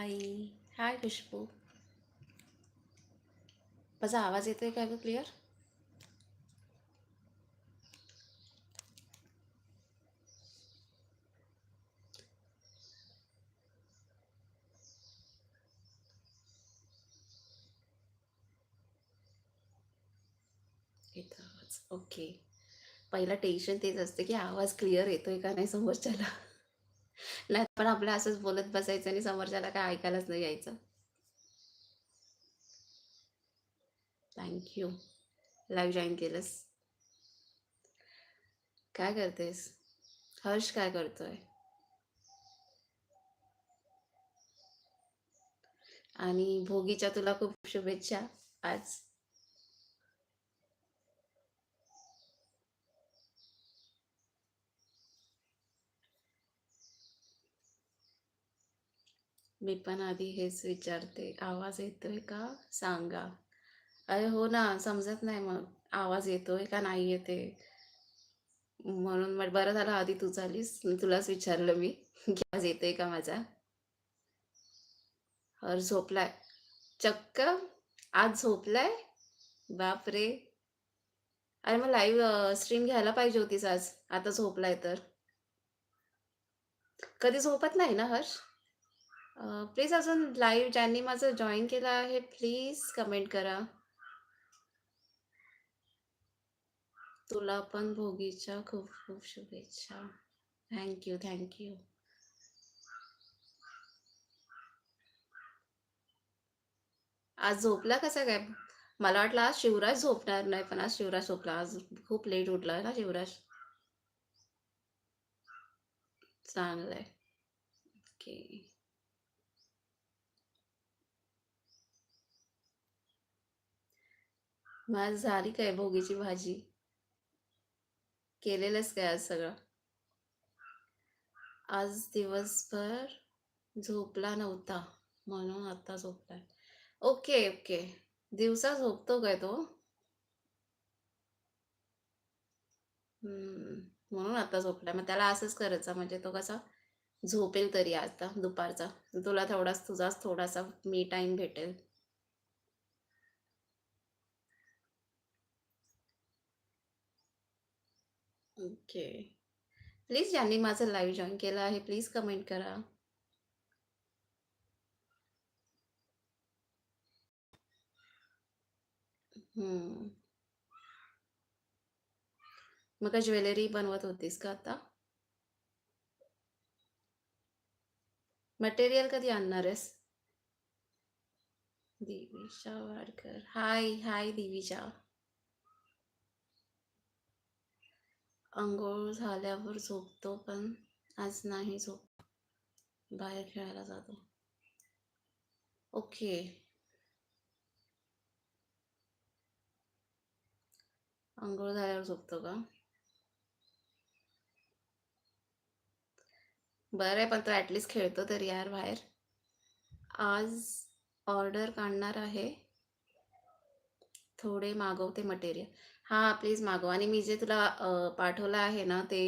हाय हाय खुशबू माझा आवाज येतोय का ग क्लिअर येतो आवाज ओके पहिला टेन्शन तेच असते की आवाज क्लिअर येतोय का नाही समोरच्याला? नाही पण आपलं असंच बोलत बसायचं आणि समोरच्याला काय ऐकायलाच नाही यायचं. थँक्यू लाईव्ह जॉईन केलंस. काय करतेस? हर्ष काय करतोय? आणि भोगीच्या तुला खूप शुभेच्छा आज. मी पण आधी हेच विचारते आवाज येतोय का? सांगा. अरे हो ना समजत नाही मग. आवाज येतोय का नाही येते? म्हणून मग बरं झालं आधी तू चालीस तुलाच विचारलं मी. की आवाज येतोय का माझा? हर झोपलाय. चक्क आज झोपलाय? बापरे. अरे मग लाईव्ह स्ट्रीम घ्यायला पाहिजे होतीस आज. आता झोपलाय तर. कधी झोपत नाही ना हर्ष? प्लीज अजून लाईव्ह ज्यांनी माझं जॉईन केलं आहे प्लीज कमेंट करा. तुला पण भोगीच्या खूप खूप शुभेच्छा. थँक्यू थँक्यू आज झोपला कसा काय? मला वाटलं आज शिवराज झोपणार नाही पण आज शिवराज झोपला. आज खूप लेट उठला ना शिवराज. चांगलंय. ओके माझ झाली काय? भोगीची भाजी. केलेलंच काय आज सगळं? आज दिवसभर झोपला नव्हता म्हणून आता झोपलाय ओके ओके. दिवसा झोपतो काय तो? म्हणून आता झोपलाय मग त्याला असंच करायचं म्हणजे तो कसा झोपेल तरी आता दुपारचा. तुला थोडास तुझाच थोडासा मी टाइम भेटेल. ओके. प्लीज ज्यांनी माझं लाईव्ह जॉईन केलं आहे प्लीज कमेंट करा. मग ज्वेलरी बनवत होतीस का आता? मटेरियल कधी आणणार आहेस? दिविशा वाडकर. हाय हाय दिविशा. अंघोळ झाल्यावर झोपतो पण आज नाही झोप. बाहेर खेळायला जातो. ओके. अंघोळ झाल्यावर झोपतो का? बरं आहे पण तो ॲटलिस्ट खेळतो तरी यार बाहेर. आज ऑर्डर काढणार आहे. थोडे मागवते मटेरियल हां प्लीज मागव. आणि मी जे तुला अ, पाठवलं आहे ना ते